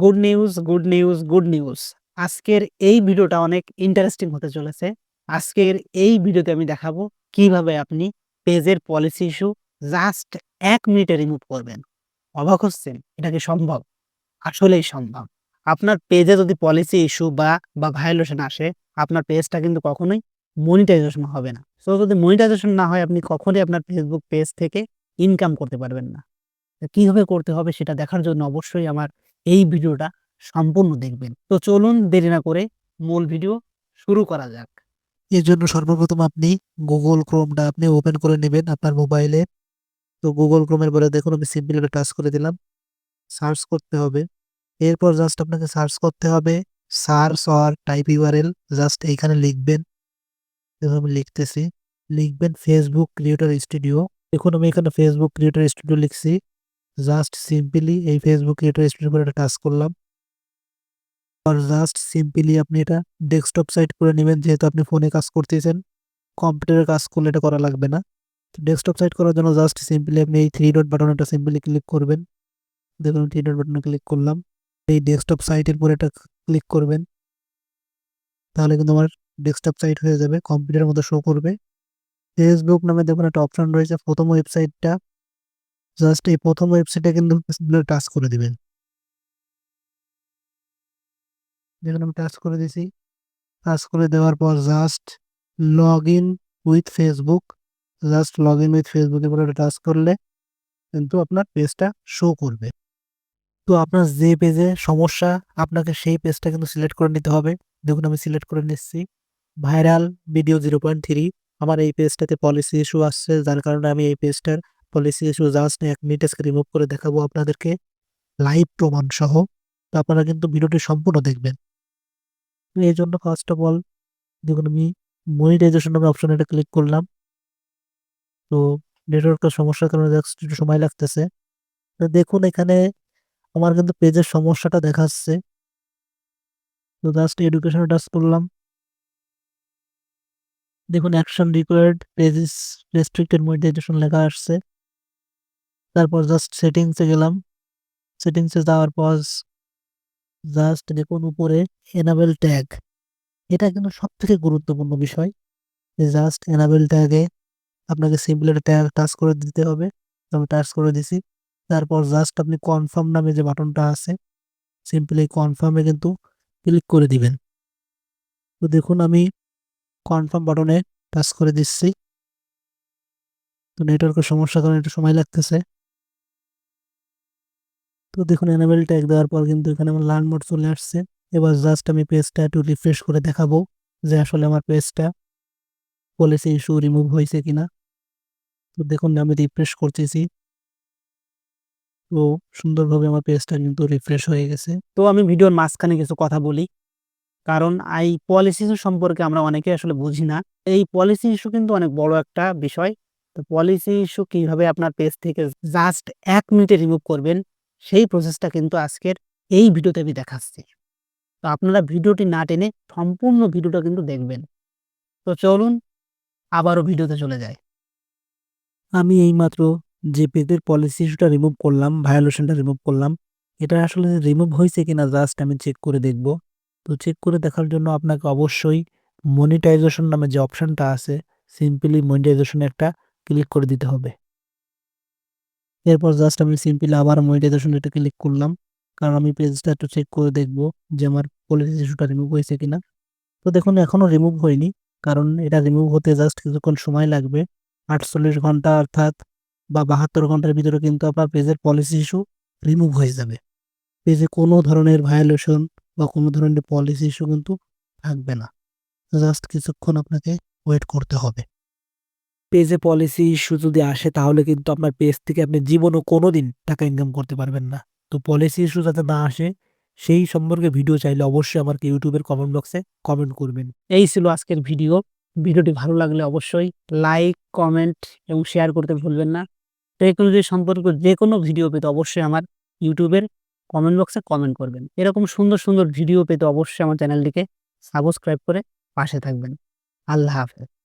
Good news good news good news আজকের এই ভিডিওটা অনেক ইন্টারেস্টিং হতে চলেছে। আজকের এই ভিডিওতে আমি দেখাবো কীভাবে আপনি পেজের পলিসি ইস্যু জাস্ট এক মিনিটে রিমুভ করবেন। অবাক হচ্ছেন? এটা কি সম্ভব? আসলেই সম্ভব। আপনার পেজে যদি পলিসি ইস্যু বা বা ভায়োলেশন আসে, আপনার পেজটা কিন্তু কখনোই মনিটাইজেশন হবে না। সো যদি মনিটাইজেশন না হয়, আপনি কখনোই আপনার ফেসবুক পেজ থেকে ইনকাম করতে পারবেন না। কীভাবে করতে হবে সেটা দেখার জন্য অবশ্যই আমার এই ভিডিওটা সম্পূর্ণ দেখবেন। তো চলুন দেরি না করে মূল ভিডিও শুরু করা যাক। এর জন্য সর্বপ্রথম আপনি গুগল ক্রোমটা আপনি ওপেন করে নেবেন আপনার মোবাইলে তো গুগল ক্রোমের পরে দেখুন, আমি সিম্পল একটা টাচ করে দিলাম। সার্চ করতে হবে। এরপর জাস্ট আপনাকে সার্চ করতে হবে। Search or type URL just এইখানে লিখবেন। দেখুন, আমি লিখতেছি। লিখবেন ফেসবুক ক্রিয়েটর স্টুডিও দেখুন, আমি এখানে ফেসবুক ক্রিয়েটর স্টুডিও লিখছি। জাস্ট সিম্পলি এই ফেসবুক ক্রিয়েটর স্টুডিও করে টাচ করলাম। আর জাস্ট সিম্পলি আপনি এটা ডেস্কটপ সাইট করে নেবেন, যেহেতু আপনি ফোনে কাজ করতেছেন। কম্পিউটারে কাজ করলে এটা করা লাগবে না। তো ডেস্কটপ সাইট করার জন্য জাস্ট সিম্পলি আপনি এই থ্রি ডট বাটনটা সিম্পলি ক্লিক করবেন। দেখুন থ্রি ডট বাটনে ক্লিক করলাম। এই ডেস্কটপ সাইটের পরে এটা ক্লিক করবেন। তাহলে কিন্তু আমার ডেস্কটপ সাইট হয়ে যাবে কম্পিউটারের মতো শো করবে। ফেসবুক নামে দেখুন একটা অপশন রয়েছে, প্রথম ওয়েবসাইটটা জাস্ট এই প্রথম ওয়েবসাইটে কিন্তু টাচ করে দিবেন। দেখুন আমি টাচ করে দিছি। টাচ করে দেওয়ার পর just log in with Facebook just log in with ফেসবুকের পরে টাচ করলে কিন্তু আপনার পেজটা শো করবে। তো আপনার যে পেজে সমস্যা, আপনাকে সেই পেজটা কিন্তু সিলেক্ট করে নিতে হবে। দেখুন আমি সিলেক্ট করে নিচ্ছি। Viral video zero point three আমার এই পেজটাতে পলিসি ইস্যু আসছে, যার কারণে আমি এই পেজটার পলিসি ইস্যু জাস্ট এক মিনিট রিমুভ করে দেখাবো আপনাদেরকে। লাইভ প্রমাণ সহ। তো আপনারা কিন্তু ভিডিওটি সম্পূর্ণ দেখবেন। এই জন্য ফার্স্ট অফ অল দেখুন আমি মনিটাইজেশন নামে অপশন এটা ক্লিক করলাম। তো নেটওয়ার্কের সমস্যার কারণে একটু সময় লাগতেছে। তো দেখুন এখানে আমার কিন্তু পেজের সমস্যাটা দেখাচ্ছে। তো জাস্ট এডুকেশন টাচ করলাম। দেখুন action required pages restricted monetisation লেখা আসছে। তারপর জাস্ট সেটিংসে গেলাম। সেটিংসে যাওয়ার পর জাস্ট দেখুন উপরে এনাবেল ট্যাগ এটা কিন্তু সব থেকে গুরুত্বপূর্ণ বিষয় যে জাস্ট এনাবেল ট্যাগে আপনাকে সিম্পল একটা ট্যাগ টাচ করে দিতে হবে। আমি টাচ করে দিছি। তারপর জাস্ট আপনি কনফার্ম নামে যে বাটনটা আছে সিম্পলি কনফার্মে কিন্তু ক্লিক করে দিবেন। তো দেখুন আমি কনফার্ম বাটনে টাচ করে দিচ্ছি। তো নেটওয়ার্কের সমস্যার কারণে একটু সময় লাগতেছে। তো দেখুন এনাবেল ট্যাগ দেওয়ার পর কিন্তু এখানে আমার লার্ন মোড চলে আসছে। এবার জাস্ট আমি পেজটা একটু রিফ্রেশ করে দেখাবো যে আসলে আমার পেজটা পলিসি ইস্যু রিমুভ হয়েছে কিনা। তো দেখুন, আমি রিফ্রেশ করতেছি। তো সুন্দরভাবে আমার পেজটা কিন্তু রিফ্রেশ হয়ে গেছে। তো আমি ভিডিওর মাঝখানে কিছু কথা বলি। কারণ এই পলিসি ইস্যু সম্পর্কে আমরা অনেকে আসলে বুঝি না। এই পলিসি ইস্যু কিন্তু অনেক বড় একটা বিষয়। তো পলিসি ইস্যু কীভাবে আপনার পেজ থেকে জাস্ট এক মিনিটে রিমুভ করবেন? সেই প্রসেসটা কিন্তু আজকের এই ভিডিওতে আমি দেখাচ্ছি। তো আপনারা ভিডিওটি না টেনে সম্পূর্ণ ভিডিওটা কিন্তু দেখবেন। তো চলুন আবারও ভিডিওতে চলে যায় আমি এইমাত্র যে পেজের পলিসি ইস্যুটা রিমুভ করলাম ভায়োলেশনটা রিমুভ করলাম, এটা আসলে রিমুভ হয়েছে কিনা জাস্ট আমি চেক করে দেখব। তো চেক করে দেখার জন্য আপনাকে অবশ্যই মনিটাইজেশন নামে যে অপশানটা আছে সিম্পলি মনিটাইজেশনে একটা ক্লিক করে দিতে হবে। এরপর জাস্ট আমি সিম্পলি আবার মনিটাইজেশন এটা ক্লিক করলাম। কারণ আমি পেজটা একটু চেক করে দেখব যে আমার পলিসি ইস্যুটা রিমুভ হয়েছে কিনা। তো দেখুন এখনও রিমুভ হয়নি। কারণ এটা রিমুভ হতে জাস্ট কিছুক্ষণ সময় লাগবে। আটচল্লিশ ঘণ্টা অর্থাৎ বা বাহাত্তর ঘণ্টার ভিতরে কিন্তু আপনার পেজের পলিসি ইস্যু রিমুভ হয়ে যাবে। পেজে কোনো ধরনের ভায়োলেশন বা কোনো ধরনের পলিসি ইস্যু কিন্তু থাকবে না। জাস্ট কিছুক্ষণ আপনাকে ওয়েট করতে হবে। পেজে পলিসি ইস্যু যদি আসে, তাহলে কিন্তু আপনার পেজ থেকে আপনি জীবনও কোনো দিন টাকা ইনকাম করতে পারবেন না। তো পলিসি ইস্যু যাতে না আসে, সেই সম্পর্কে ভিডিও চাইলে অবশ্যই আমাকে ইউটিউবের কমেন্ট বক্সে কমেন্ট করবেন। এই ছিল আজকের ভিডিও ভিডিওটি ভালো লাগলে অবশ্যই লাইক কমেন্ট এবং শেয়ার করতে ভুলবেন না। টেকনোলজি সম্পর্কে যে কোনো ভিডিও পেতে অবশ্যই আমার ইউটিউবের কমেন্ট বক্সে কমেন্ট করবেন। এরকম সুন্দর সুন্দর ভিডিও পেতে অবশ্যই আমার চ্যানেলটিকে সাবস্ক্রাইব করে পাশে থাকবেন। আল্লাহ হাফেজ।